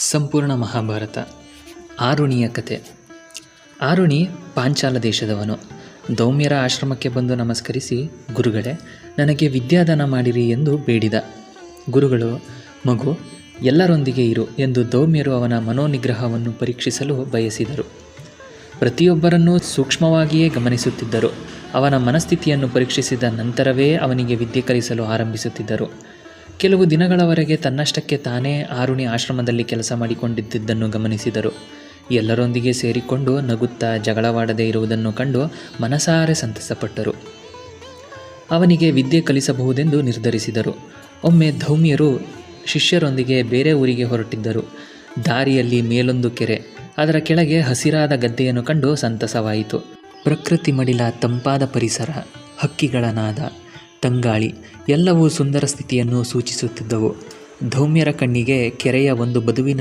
ಸಂಪೂರ್ಣ ಮಹಾಭಾರತ. ಆರುಣಿಯ ಕತೆ. ಆರುಣಿ ಪಾಂಚಾಲ ದೇಶದವನು. ದೌಮ್ಯರ ಆಶ್ರಮಕ್ಕೆ ಬಂದು ನಮಸ್ಕರಿಸಿ, ಗುರುಗಳೇ, ನನಗೆ ವಿದ್ಯಾದಾನ ಮಾಡಿರಿ ಎಂದು ಬೇಡಿದ. ಗುರುಗಳು, ಮಗು, ಎಲ್ಲರೊಂದಿಗೆ ಇರು ಎಂದು ದೌಮ್ಯರು ಅವನ ಮನೋನಿಗ್ರಹವನ್ನು ಪರೀಕ್ಷಿಸಲು ಬಯಸಿದರು. ಪ್ರತಿಯೊಬ್ಬರನ್ನೂ ಸೂಕ್ಷ್ಮವಾಗಿಯೇ ಗಮನಿಸುತ್ತಿದ್ದರು. ಅವನ ಮನಸ್ಥಿತಿಯನ್ನು ಪರೀಕ್ಷಿಸಿದ ನಂತರವೇ ಅವನಿಗೆ ವಿದ್ಯೆ ಕಲಿಸಲು ಆರಂಭಿಸುತ್ತಿದ್ದರು. ಕೆಲವು ದಿನಗಳವರೆಗೆ ತನ್ನಷ್ಟಕ್ಕೆ ತಾನೇ ಆರುಣಿ ಆಶ್ರಮದಲ್ಲಿ ಕೆಲಸ ಮಾಡಿಕೊಂಡಿದ್ದನ್ನು ಗಮನಿಸಿದರು. ಎಲ್ಲರೊಂದಿಗೆ ಸೇರಿಕೊಂಡು ನಗುತ್ತಾ ಜಗಳವಾಡದೇ ಇರುವುದನ್ನು ಕಂಡು ಮನಸಾರೆ ಸಂತಸಪಟ್ಟರು. ಅವನಿಗೆ ವಿದ್ಯೆ ಕಲಿಸಬಹುದೆಂದು ನಿರ್ಧರಿಸಿದರು. ಒಮ್ಮೆ ಧೌಮ್ಯರು ಶಿಷ್ಯರೊಂದಿಗೆ ಬೇರೆ ಊರಿಗೆ ಹೊರಟಿದ್ದರು. ದಾರಿಯಲ್ಲಿ ಮೇಲೊಂದು ಕೆರೆ, ಅದರ ಕೆಳಗೆ ಹಸಿರಾದ ಗದ್ದೆಯನ್ನು ಕಂಡು ಸಂತಸವಾಯಿತು. ಪ್ರಕೃತಿ ಮಡಿಲ ತಂಪಾದ ಪರಿಸರ, ಹಕ್ಕಿಗಳ ನಾದ ತಂಗಾಳಿ ಎಲ್ಲವೂ ಸುಂದರ ಸ್ಥಿತಿಯನ್ನು ಸೂಚಿಸುತ್ತಿದ್ದವು. ಧೌಮ್ಯರ ಕಣ್ಣಿಗೆ ಕೆರೆಯ ಒಂದು ಬದುವಿನ